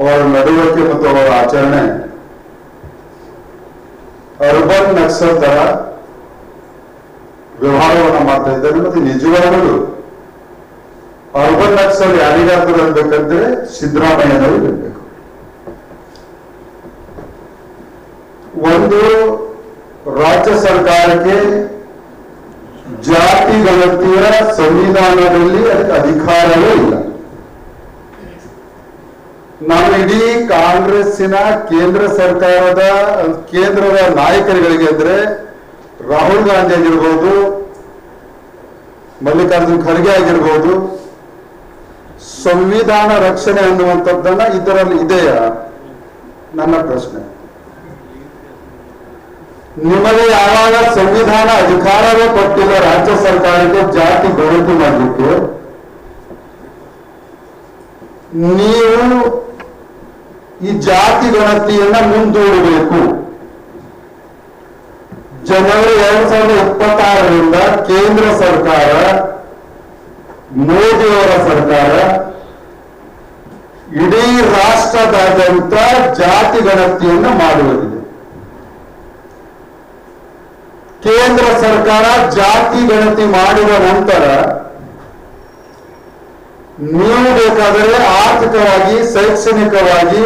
ಅವರ ನಡವಳಿಕೆ ಮತ್ತು ಅವರ ಆಚರಣೆ. ಅರ್ಬನ್ ನಕ್ಸಲ್ ತರ ವ್ಯವಹಾರವನ್ನು ಮಾಡ್ತಾ ಇದ್ದಾರೆ ಮತ್ತೆ ನಿಜವಾಗಲೂ ಅರ್ಬನ್ ನಕ್ಸಲ್ ಯಾರಿಗಾದ್ರೂ ಅನ್ಬೇಕಂದ್ರೆ ಸಿದ್ದರಾಮಯ್ಯನವರು ಇರಬೇಕು. ಒಂದು ರಾಜ್ಯ ಸರ್ಕಾರಕ್ಕೆ ಜಾತಿ ಗಣತಿಯ ಸಂವಿಧಾನದಲ್ಲಿ ಅದಕ್ಕೆ ಅಧಿಕಾರವೇ ಇಲ್ಲ. ನಾನು ಇಡೀ ಕಾಂಗ್ರೆಸ್ಸಿನ ಕೇಂದ್ರ ಸರ್ಕಾರದ, ಕೇಂದ್ರದ ನಾಯಕರುಗಳಿಗೆ ಅಂದ್ರೆ ರಾಹುಲ್ ಗಾಂಧಿ ಆಗಿರ್ಬೋದು, ಮಲ್ಲಿಕಾರ್ಜುನ್ ಖರ್ಗೆ ಆಗಿರ್ಬೋದು, ಸಂವಿಧಾನ ರಕ್ಷಣೆ ಅನ್ನುವಂಥದ್ದನ್ನ ಇದರಲ್ಲಿ ಇದೆಯಾ ನನ್ನ ಪ್ರಶ್ನೆ. ನಿಮಗೆ ಯಾವಾಗ ಸಂವಿಧಾನ ಅಧಿಕಾರವೇ ಕೊಟ್ಟಿಲ್ಲ ರಾಜ್ಯ ಸರ್ಕಾರಕ್ಕೆ ಜಾತಿ ಗಣತಿ ಮಾಡಲಿಕ್ಕೆ? ನೀವು ಈ ಜಾತಿ ಗಣತಿಯನ್ನ ಮುಂದೂಡಬೇಕು. ಜನವರಿ ಎರಡ್ ಸಾವಿರದ ಇಪ್ಪತ್ತಾರರಿಂದ ಕೇಂದ್ರ ಸರ್ಕಾರ, ಮೋದಿಯವರ ಸರ್ಕಾರ, ಇಡೀ ರಾಷ್ಟ್ರದಾದ್ಯಂತ ಜಾತಿ ಗಣತಿಯನ್ನು ಮಾಡುವುದಿದೆ. ಕೇಂದ್ರ ಸರ್ಕಾರ ಜಾತಿ ಗಣತಿ ಮಾಡಿದ ನಂತರ, ನೀವು ಬೇಕಾದರೆ ಆರ್ಥಿಕವಾಗಿ, ಶೈಕ್ಷಣಿಕವಾಗಿ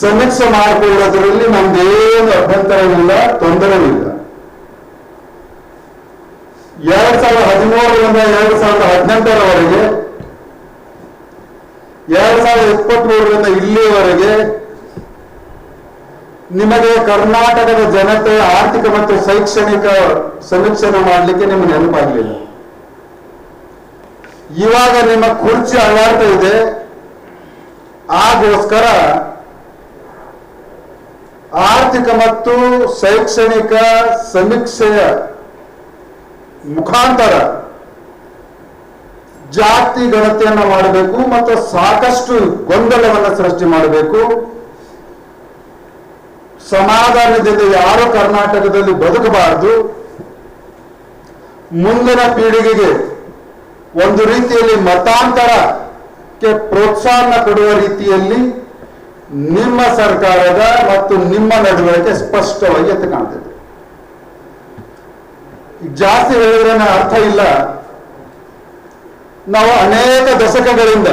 ಸಮೀಕ್ಷೆ ಮಾಡಿಕೊಳ್ಳೋದ್ರಲ್ಲಿ ನಮ್ದೇನು ಅಭ್ಯಂತರವಿಲ್ಲ, ತೊಂದರೆವಿಲ್ಲ. ಎರಡ್ ಸಾವಿರದ ಹದಿಮೂರರಿಂದ ಎರಡ್ ಸಾವಿರದ ಹದಿನೆಂಟರವರೆಗೆ, ಎರಡ್ ಸಾವಿರದ ಇಪ್ಪತ್ಮೂರರಿಂದ ಇಲ್ಲಿಯವರೆಗೆ ನಿಮಗೆ ಕರ್ನಾಟಕದ ಜನತೆ ಆರ್ಥಿಕ ಮತ್ತು ಶೈಕ್ಷಣಿಕ ಸಮೀಕ್ಷೆ ಮಾಡಲಿಕ್ಕೆ ನಿಮ್ಗೆ ನೆನಪಾಗಲಿಲ್ಲ. ಇವಾಗ ನಿಮ್ಮ ಕುರ್ಚಿ ಅಳ್ಳಾಡ್ತಾ ಇದೆ. ಆಗೋಸ್ಕರ ಆರ್ಥಿಕ ಮತ್ತು ಶೈಕ್ಷಣಿಕ ಸಮೀಕ್ಷೆಯ ಮುಖಾಂತರ ಜಾತಿ ಗಣತಿಯನ್ನು ಮಾಡಬೇಕು ಮತ್ತು ಸಾಕಷ್ಟು ಗೊಂದಲವನ್ನು ಸೃಷ್ಟಿ ಮಾಡಬೇಕು. ಸಮಾಧಾನದಿಂದ ಯಾರು ಕರ್ನಾಟಕದಲ್ಲಿ ಬದುಕಬಾರದು. ಮುಂದಿನ ಪೀಳಿಗೆಗೆ ಒಂದು ರೀತಿಯಲ್ಲಿ ಮತಾಂತರಕ್ಕೆ ಪ್ರೋತ್ಸಾಹನ ಕೊಡುವ ರೀತಿಯಲ್ಲಿ ನಿಮ್ಮ ಸರ್ಕಾರದ ಮತ್ತು ನಿಮ್ಮ ನಡವಳಿಕೆ ಸ್ಪಷ್ಟವಾಗಿ ಎತ್ತು ಕಾಣ್ತಿದೆ. ಜಾಸ್ತಿ ಹೇಳಿದ್ರೆ ಅರ್ಥ ಇಲ್ಲ. ನಾವು ಅನೇಕ ದಶಕಗಳಿಂದ